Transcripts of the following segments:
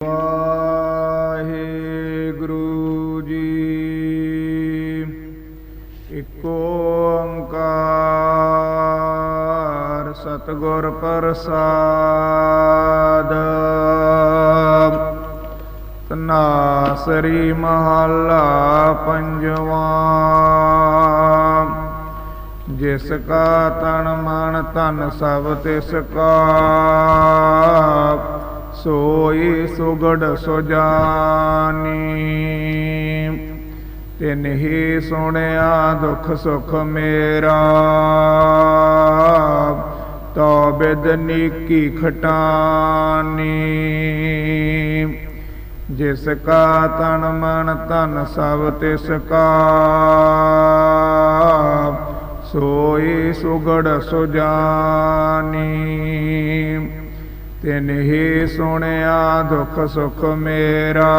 ਵਾਹਿਗੁਰੂ ਜੀ। ਇੱਕ ਓੰਕਾਰ ਪ੍ਰਸਾਦ। ਤਨਾ ਸ੍ਰੀ ਮਹੱਲਾ ਜਿਸ ਕਾ ਤਨ ਮਨ ਤਨ ਸਭ ਤਿਸ ਕਾ होई सुगढ़ सुजानी तिन ही सुनिया दुख सुख मेरा तो बेदनी की खटानी जिसका तन मन तन सब तिसका सोई सुगढ़ सुजानी ਤਿਨ ਹੀ ਸੁਣਿਆ ਦੁਖ ਸੁਖ ਮੇਰਾ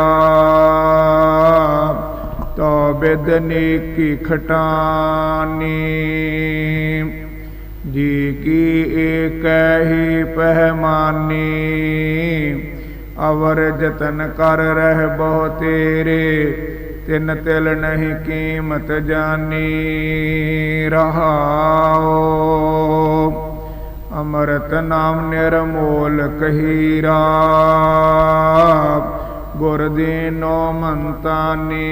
ਤੋ ਬਿਦ ਨੀਕੀ ਖਟਾਨੀ ਜੀ ਕੀ ਏਕ ਹੀ ਪਹਿਮਾਨੀ ਅਵਰ ਜਤਨ ਕਰ ਰਹਿ ਬਹੁ ਤੇਰੇ ਤਿਨ ਤਿਲ ਨਹੀਂ ਕੀਮਤ ਜਾਨੀ ਰਹਾਓ ਅੰਮ੍ਰਿਤ ਨਾਮ ਨਿਰਮੋਲ ਕਹੀਰਾ। ਗੁਰ ਦੀਨੋ ਮੰਤਾਨੀ।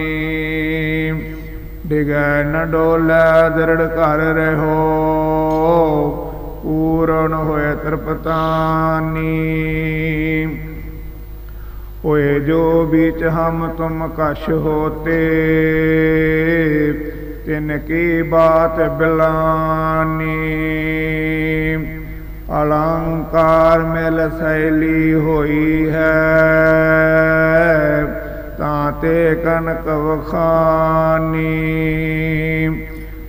ਡਿਗੈ ਨ ਡੋਲੇ, ਦਰੜ ਘਰ ਰਹੋ। ਪੂਰਨ ਹੋਏ ਤ੍ਰਿਪਤਾਨੀ। ਹੋਏ ਜੋ ਵਿੱਚ ਹਮ ਤੁਮ ਕਛ ਹੋਤੇ, ਤਿਨ ਕੀ ਬਾਤ ਬਿਲਾਨੀ। अलंकार मिल शैली हुई है। ताते कनक बखानी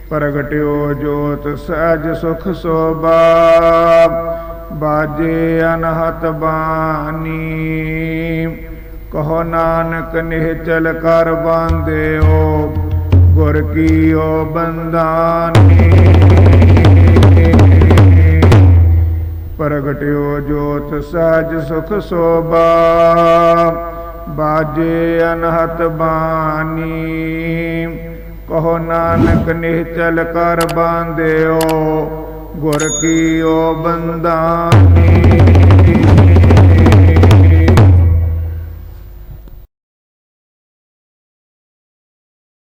प्रगट्यो जोत सहज सुख शोभा, बाजे अनहत बानी। कहो नानक निह चल कर बांधे हो गुर की ओ बंदानी ਪ੍ਰਗਟਿਓ ਜੋਤ ਸਜ ਸੁਖ ਸੋਭਾ। ਬਾਜੇ ਅਨਹਤ ਬਾਣੀ, ਕਹੋ ਨਾਨਕ ਨਿਹਚਲ ਕਰ ਬਾਂਧਿਓ, ਗੁਰ ਕੀਓ ਬੰਦਾਨੀ